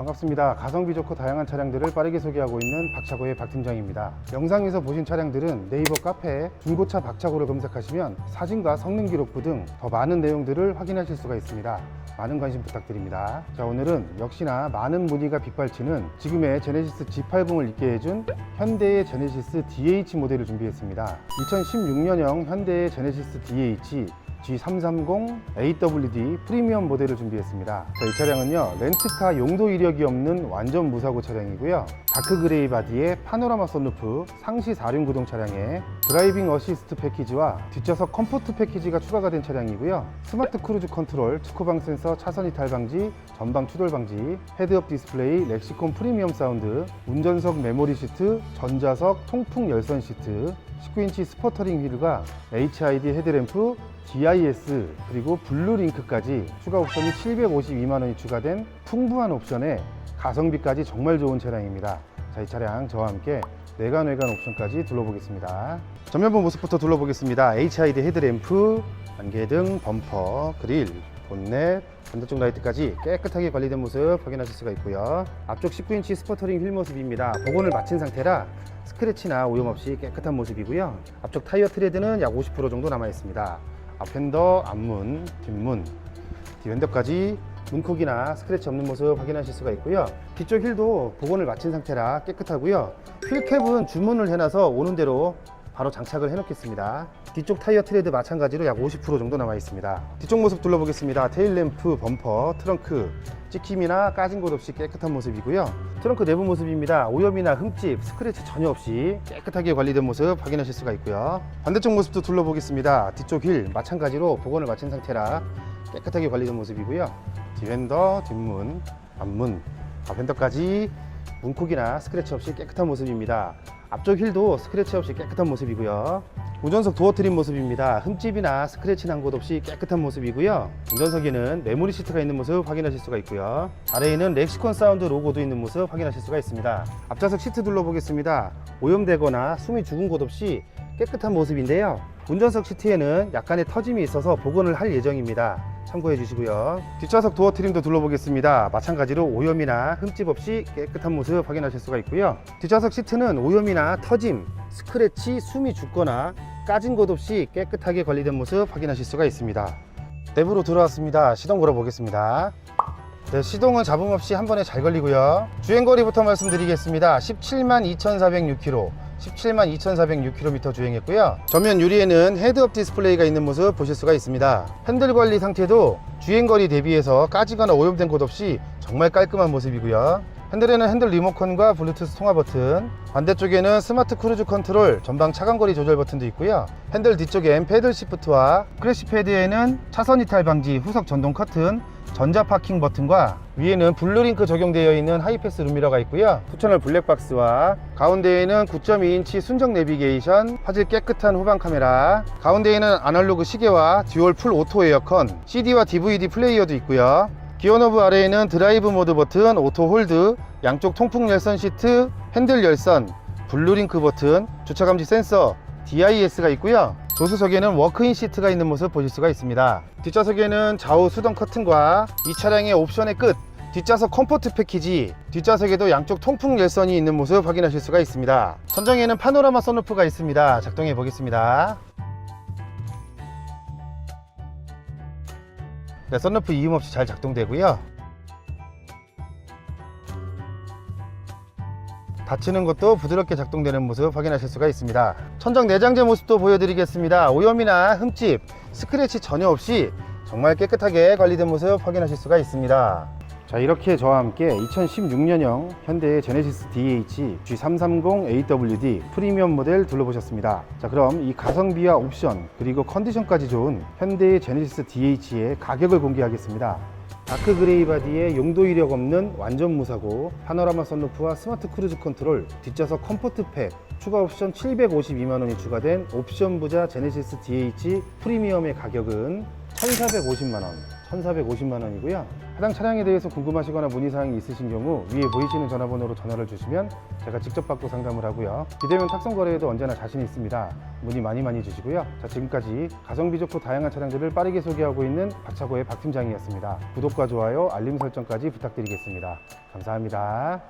반갑습니다. 가성비 좋고 다양한 차량들을 빠르게 소개하고 있는 박차고의 박 팀장입니다. 영상에서 보신 차량들은 네이버 카페에 중고차 박차고를 검색하시면 사진과 성능 기록부 등 더 많은 내용들을 확인하실 수가 있습니다. 많은 관심 부탁드립니다. 자, 오늘은 역시나 많은 문의가 빗발치는 지금의 제네시스 G80을 있게 해준 현대의 제네시스 DH 모델을 준비했습니다. 2016년형 현대의 제네시스 DH G330 AWD 프리미엄 모델을 준비했습니다. 자, 이 차량은요, 렌트카 용도 이력이 없는 완전 무사고 차량이고요. 다크 그레이 바디에 파노라마 썬루프, 상시 4륜 구동 차량에 드라이빙 어시스트 패키지와 뒷좌석 컴포트 패키지가 추가가 된 차량이고요. 스마트 크루즈 컨트롤, 특후방 센서, 차선 이탈 방지, 전방 추돌 방지, 헤드업 디스플레이, 렉시콘 프리미엄 사운드, 운전석 메모리 시트, 전자석 통풍 열선 시트, 19인치 스포터링 휠과 HID 헤드램프, DIS 그리고 블루링크까지 추가 옵션이 752만 원이 추가된 풍부한 옵션에 가성비까지 정말 좋은 차량입니다. 자, 이 차량 저와 함께 내관 외관 옵션까지 둘러보겠습니다. 전면부 모습부터 둘러보겠습니다. HID 헤드램프, 안개등, 범퍼, 그릴, 본넷, 반대쪽 라이트까지 깨끗하게 관리된 모습 확인하실 수가 있고요. 앞쪽 19인치 스포터링 휠 모습입니다. 복원을 마친 상태라 스크래치나 오염 없이 깨끗한 모습이고요. 앞쪽 타이어 트레드는 약 50% 정도 남아 있습니다. 앞핸더, 앞문, 뒷문, 뒤핸더까지 문콕이나 스크래치 없는 모습 확인하실 수가 있고요. 뒤쪽 휠도 복원을 마친 상태라 깨끗하고요. 휠캡은 주문을 해놔서 오는 대로 바로 장착을 해 놓겠습니다. 뒤쪽 타이어 트레드 마찬가지로 약 50% 정도 남아 있습니다. 뒤쪽 모습 둘러보겠습니다. 테일램프, 범퍼, 트렁크, 찍힘이나 까진 곳 없이 깨끗한 모습이고요. 트렁크 내부 모습입니다. 오염이나 흠집, 스크래치 전혀 없이 깨끗하게 관리된 모습 확인하실 수가 있고요. 반대쪽 모습도 둘러보겠습니다. 뒤쪽 휠 마찬가지로 복원을 마친 상태라 깨끗하게 관리된 모습이고요. 뒤핸더, 뒷문, 앞문, 앞핸더까지 문콕이나 스크래치 없이 깨끗한 모습입니다. 앞쪽 휠도 스크래치 없이 깨끗한 모습이고요. 운전석 도어 트림 모습입니다. 흠집이나 스크래치 난 곳 없이 깨끗한 모습이고요. 운전석에는 메모리 시트가 있는 모습 확인하실 수가 있고요. 아래에는 렉시콘 사운드 로고도 있는 모습 확인하실 수가 있습니다. 앞좌석 시트 둘러보겠습니다. 오염되거나 숨이 죽은 곳 없이 깨끗한 모습인데요. 운전석 시트에는 약간의 터짐이 있어서 복원을 할 예정입니다. 참고해 주시고요. 뒷좌석 도어 트림도 둘러보겠습니다. 마찬가지로 오염이나 흠집 없이 깨끗한 모습 확인하실 수가 있고요. 뒷좌석 시트는 오염이나 터짐, 스크래치, 숨이 죽거나 까진 곳 없이 깨끗하게 관리된 모습 확인하실 수가 있습니다. 내부로 들어왔습니다. 시동 걸어보겠습니다. 네, 시동은 잡음 없이 한 번에 잘 걸리고요. 주행거리부터 말씀드리겠습니다. 17만 2,406km. 17만 2,406km 주행했고요. 전면 유리에는 헤드업 디스플레이가 있는 모습 보실 수가 있습니다. 핸들 관리 상태도 주행거리 대비해서 까지거나 오염된 곳 없이 정말 깔끔한 모습이고요. 핸들에는 핸들 리모컨과 블루투스 통화 버튼, 반대쪽에는 스마트 크루즈 컨트롤, 전방 차간거리 조절 버튼도 있고요. 핸들 뒤쪽엔 패들 시프트와 크래시 패드에는 차선 이탈 방지, 후석 전동 커튼, 전자 파킹 버튼과 위에는 블루링크 적용되어 있는 하이패스 룸미러가 있고요. 푸처널 블랙박스와 가운데에는 9.2인치 순정 내비게이션, 화질 깨끗한 후방 카메라, 가운데에는 아날로그 시계와 듀얼 풀 오토 에어컨, CD와 DVD 플레이어도 있고요. 기어노브 아래에는 드라이브 모드 버튼, 오토 홀드, 양쪽 통풍 열선 시트, 핸들 열선, 블루링크 버튼, 주차 감지 센서, DIS가 있고요. 조수석에는 워크인 시트가 있는 모습 보실 수가 있습니다. 뒷좌석에는 좌우 수동 커튼과 이 차량의 옵션의 끝 뒷좌석 컴포트 패키지 뒷좌석에도 양쪽 통풍 열선이 있는 모습 확인하실 수가 있습니다. 천정에는 파노라마 선루프가 있습니다. 작동해 보겠습니다. 네, 선루프 이음 없이 잘 작동되고요. 닫히는 것도 부드럽게 작동되는 모습 확인하실 수가 있습니다. 천정 내장재 모습도 보여드리겠습니다. 오염이나 흠집, 스크래치 전혀 없이 정말 깨끗하게 관리된 모습 확인하실 수가 있습니다. 자 이렇게 저와 함께 2016년형 현대의 제네시스 DH G330 AWD 프리미엄 모델 둘러보셨습니다. 자 그럼 이 가성비와 옵션 그리고 컨디션까지 좋은 현대의 제네시스 DH의 가격을 공개하겠습니다. 다크 그레이 바디에 용도 이력 없는 완전 무사고 파노라마 선루프와 스마트 크루즈 컨트롤 뒷좌석 컴포트 팩 추가 옵션 752만 원이 추가된 옵션 부자 제네시스 DH 프리미엄의 가격은 1,450만 원, 1,450만 원이고요. 해당 차량에 대해서 궁금하시거나 문의사항이 있으신 경우 위에 보이시는 전화번호로 전화를 주시면 제가 직접 받고 상담을 하고요. 비대면 탁송 거래에도 언제나 자신 있습니다. 문의 많이 많이 주시고요. 자, 지금까지 가성비 좋고 다양한 차량들을 빠르게 소개하고 있는 박차고의 박 팀장이었습니다. 구독과 좋아요, 알림 설정까지 부탁드리겠습니다. 감사합니다.